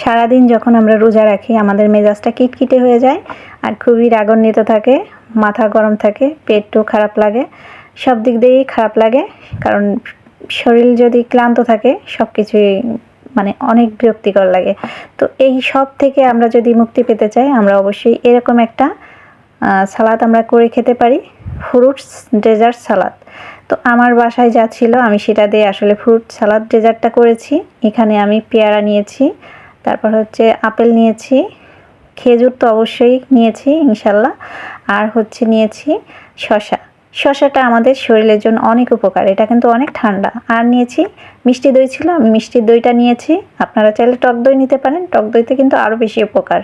সারাদিন যখন আমরা রোজা রাখি, আমাদের মেজাজটা কিটকিটে হয়ে যায় আর খুবই রাগান্বিত থাকে, মাথা গরম থাকে, পেটও খারাপ লাগে, সব দিক দিয়েই খারাপ লাগে। কারণ শরীর যদি ক্লান্ত থাকে সব কিছুই মানে অনেক বিরক্তিকর লাগে। তো এই সব থেকে আমরা যদি মুক্তি পেতে চাই, আমরা অবশ্যই এরকম একটা সালাদ আমরা করে খেতে পারি, ফ্রুটস ডেজার্ট সালাদ। তো আমার বাসায় যা ছিল, আমি সেটা দিয়ে আসলে ফ্রুট সালাদ ডেজার্টটা করেছি। এখানে আমি পেয়ারা নিয়েছি তারপর হচ্ছে আপেল নিয়েছি। খেজুর তো অবশ্যই নিয়েছি, ইনশাল্লাহ। আর হচ্ছে নিয়েছি শশা শশাটা আমাদের শরীরের জন্য অনেক উপকার, এটা কিন্তু অনেক ঠান্ডা। আর নিয়েছি মিষ্টি দই ছিল, আমি মিষ্টির দইটা নিয়েছি। আপনারা চাইলে টক দই নিতে পারেন, টক দইতে কিন্তু আরও বেশি উপকার।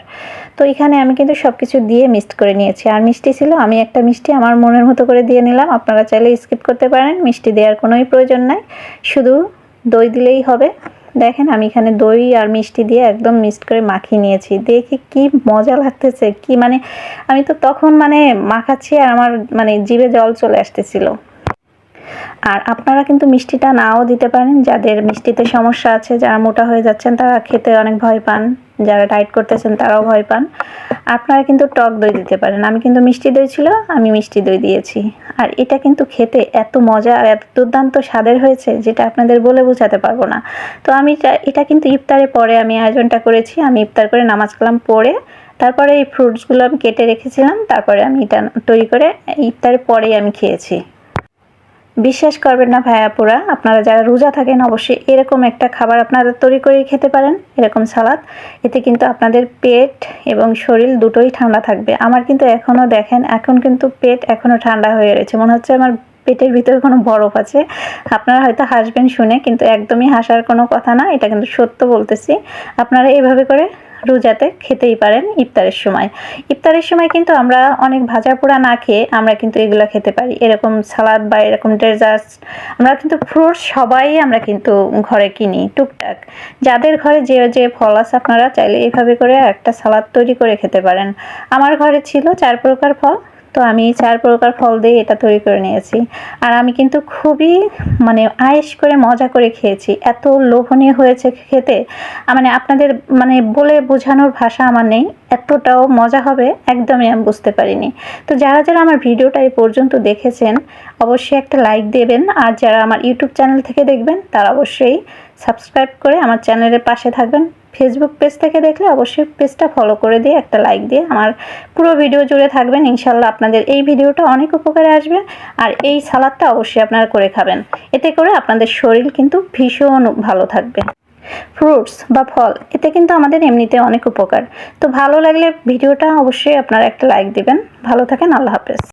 তো এখানে আমি কিন্তু সব কিছু দিয়ে মিক্সড করে নিয়েছি। আর মিষ্টি ছিল, আমি একটা মিষ্টি আমার মনের মতো করে দিয়ে নিলাম, আপনারা চাইলে স্কিপ করতে পারেন, মিষ্টি দেওয়ার কোনোই প্রয়োজন নাই। শুধু দই দিলেই হবে। দেখেন, আমি এখানে দই আর মিষ্টি দিয়ে একদম মিক্সড করে মাখিয়ে নিয়েছি। দেখে কি মজা লাগতেছে, কি মানে আমি তো তখন মানে মাখাচ্ছি আর আমার মানে জিভে জল চলে আসতেছিল। আর আপনারা কিন্তু মিষ্টিটা নাও দিতে পারেন, যাদের মিষ্টিতে সমস্যা আছে, যারা মোটা হয়ে যাচ্ছেন, তারা খেতে অনেক ভয় পান। যারা ডায়েট করতেছেন তারাও ভয় পান। আপনারা কিন্তু টক দই দিতে পারেন। আমি কিন্তু মিষ্টি দই ছিল, আমি মিষ্টি দই দিয়েছি। আর এটা কিন্তু খেতে এত মজা আর এত দুর্দান্ত স্বাদের হয়েছে যেটা আপনাদের বলে বোঝাতে পারব না। তো আমি এটা কিন্তু ইফতারে পরে আমি আয়োজনটা করেছি। আমি ইফতার করে নামাজ কালাম পরে তারপরে এই ফ্রুটসগুলো আমি কেটে রেখেছিলাম, তারপরে আমি এটা তৈরি করে ইফতারের পরেই আমি খেয়েছি। বিশ্বাস করবেন না ভাইয়াপুরা আপনারা যারা রোজা থাকেন, অবশ্যই এরকম একটা খাবার আপনারা তৈরি করেই খেতে পারেন, এরকম সালাদ। এতে কিন্তু আপনাদের পেট এবং শরীর দুটোই ঠান্ডা থাকবে। আমার কিন্তু এখনও দেখেন, এখন কিন্তু পেট এখনও ঠান্ডা হয়ে রয়েছে। মনে হচ্ছে আমার পেটের ভিতরে কোনো বরফ আছে। আপনারা হয়তো হাসবেন শুনে, কিন্তু একদমই হাসার কোনো কথা না, এটা কিন্তু সত্য বলতেছি। আপনারা এইভাবে করে রোজাতে খেতেই পারেন ইফতারের সময়। ইফতারের সময় কিন্তু আমরা অনেক ভাজা পোড়া না খেয়ে আমরা কিন্তু এগুলো খেতে পারি। এরকম সালাদ বা এরকম ডেজার্টস আমরা কিন্তু ফ্রুট সবাই আমরা কিন্তু ঘরে কিনি টুকটাক। যাদের ঘরে যে যে ফল আছে আপনারা চাইলে এভাবে করে একটা সালাদ তৈরি করে খেতে পারেন। আমার ঘরে ছিল চার প্রকার ফল। তো আমি চার প্রকার ফল দিয়ে এটা তৈরি করে নিয়েছি। আর আমি কিন্তু খুবই মানে আয়েস করে মজা করে খেয়েছি। এত লোভনীয় হয়েছে খেতে। মানে আপনাদের মানে বলে বোঝানোর ভাষা আমার নেই। এতটাও মজা হবে একদমই আমি বুঝতে পারিনি। তো যারা যারা আমার ভিডিওটা এই পর্যন্ত দেখেছেন, অবশ্যই একটা লাইক দেবেন। আর যারা আমার ইউটিউব চ্যানেল থেকে দেখবেন, তারা অবশ্যই সাবস্ক্রাইব করে আমার চ্যানেলের পাশে থাকবেন। ফেসবুক পেজ থেকে দেখলে অবশ্যই পেজটা ফলো করে দিয়ে একটা লাইক দিয়ে আমার পুরো ভিডিও জুড়ে থাকবেন। ইনশাল্লাহ আপনাদের এই ভিডিওটা অনেক উপকারে আসবে আর এই সালাদটা অবশ্যই আপনারা করে খাবেন। এতে করে আপনাদের শরীর কিন্তু ভীষণ ভালো থাকবে। ফ্রুটস বা ফল, এতে কিন্তু আমাদের এমনিতে অনেক উপকার। তো ভালো লাগলে ভিডিওটা অবশ্যই আপনারা একটা লাইক দিবেন। ভালো থাকেন, আল্লাহ হাফেজ।